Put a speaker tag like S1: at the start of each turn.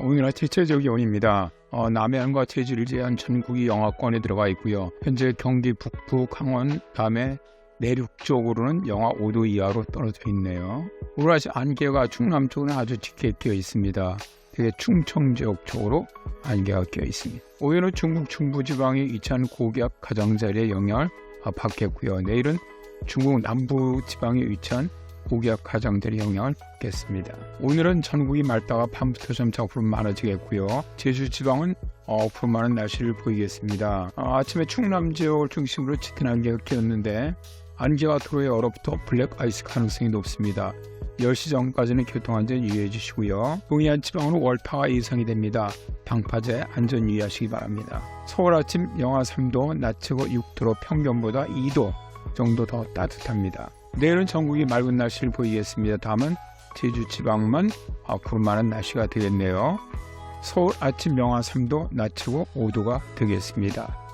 S1: 오늘 아침 최저 기온입니다. 어, 남해안과 제주를 제한 전국이 영하권에 들어가 있고요. 현재 경기 북부, 강원, 다음에 내륙 쪽으로는 영하 5도 이하로 떨어져 있네요. 아침 안개가 충남 쪽은 아주 짙게 끼어 있습니다. 되게 충청 지역 쪽으로 안개가 끼어 있습니다. 오늘은 중국 중부지방의 이찬 고기압 가장자리의 영향을 아, 받겠고요. 내일은 중국 남부 지방의 위치한 고기압 가장자리 영향을 받겠습니다. 오늘은 전국이 맑다가 밤부터 점차 구름 많아지겠고요. 제주 지방은 어, 구름 많은 날씨를 보이겠습니다. 아, 아침에 충남 지역을 중심으로 짙은 안개가 끼었는데 안개가 도로에 얼어붙어 블랙 아이스 가능성이 높습니다. 10시 전까지는 교통안전 유의해 주시고요. 동해안 지방으로 월파가 예상이 됩니다. 방파제 안전 유의하시기 바랍니다. 서울 아침 영하 3도, 낮 최고 6도로 평균보다 2도 정도 더 따뜻합니다. 내일은 전국이 맑은 날씨를 보이겠습니다. 다음은 제주 지방만 아, 구름 많은 날씨가 되겠네요. 서울 아침 영하 3도, 낮 최고 5도가 되겠습니다.